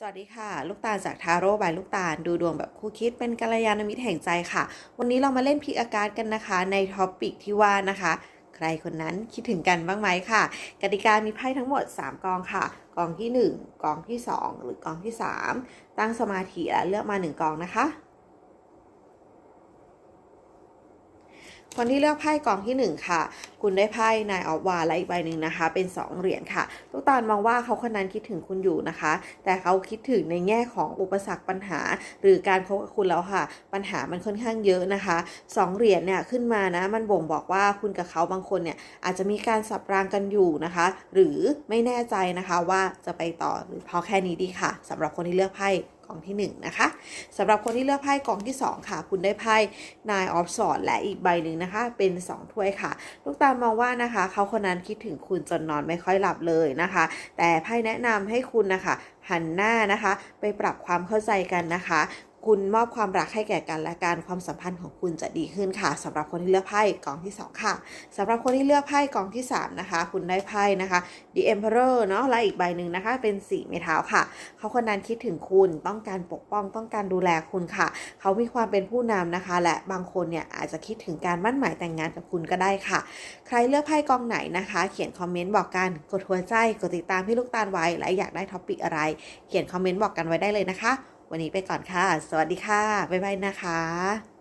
สวัสดีค่ะ ลูกตาลจากทาโร่บายลูกตาลดูดวงแบบคู่คิดเป็นกัลยาณมิตรแห่งใจค่ะ วันนี้เรามาเล่นพิกอาการกันนะคะในท็อปปิกที่ว่านะคะ ใครคนนั้นคิดถึงกันบ้างไหมค่ะ กติกามีไพ่ทั้งหมด 3 กองค่ะ กองทีหนึ่1 กองที่ 2 หรือกองที่ 3 ตั้งสมาธิและเลือกมา 1 กองนะคะ คนที่เลือกไพ่กองที่ 1 ค่ะ คุณได้ไพ่นายออฟวาและอีกใบหนึ่งนะคะ เป็น 2 เหรียญค่ะลูกตาลมองว่าเขาคนนั้นคิดถึงคุณอยู่นะคะ แต่เขาคิดถึงในแง่ของอุปสรรคปัญหา หรือการคบกับคุณแล้วค่ะ ปัญหามันค่อนข้างเยอะนะคะสองเหรียญเนี่ยขึ้นมานะ มันบ่งบอกว่าคุณกับเขาบางคนเนี่ยอาจจะมีการสับรางกันอยู่นะคะ หรือไม่แน่ใจนะคะว่าจะไปต่อหรือพอแค่นี้ดีค่ะสำหรับคนที่เลือกไพ่ กองที่ 1 นะคะสำหรับคนที่เลือกไพ่กองที่ 2 ค่ะ คุณได้ไพ่นายออฟสอดและอีกใบหนึ่งนะคะ เป็น 2 ถ้วยค่ะ ลูกตามมองว่านะคะ เขาคนนั้นคิดถึงคุณจนนอนไม่ค่อยหลับเลยนะคะ แต่ไพ่แนะนำให้คุณนะคะหันหน้านะคะ ไปปรับความเข้าใจกันนะคะ คุณมอบความรักให้แก่กันและการความสัมพันธ์ของคุณจะดีขึ้นค่ะสำหรับคนที่เลือกไพ่กองที่ 2 ค่ะสำหรับคนที่เลือกไพ่กองที่ 3 นะคะ คุณได้ไพ่นะคะ The Emperor เนาะและอีกใบหนึ่งนะคะ เป็นสีไม้เท้าค่ะ เขาคนนั้นคิดถึงคุณต้องการปกป้องต้องการดูแลคุณค่ะ เขามีความเป็นผู้นำนะคะ และบางคนเนี่ยอาจจะคิดถึงการมั่นหมายแต่งงานกับคุณก็ได้ค่ะ ใครเลือกไพ่กองไหนนะคะ เขียนคอมเมนต์บอกกันกดหัวใจกดติดตามพี่ลูกตาลไว้และอยากได้ท็อปิกอะไร เขียนคอมเมนต์บอกกันไว้ได้เลยนะคะ วันนี้ไปก่อนค่ะ สวัสดีค่ะ บ๊ายบายนะคะ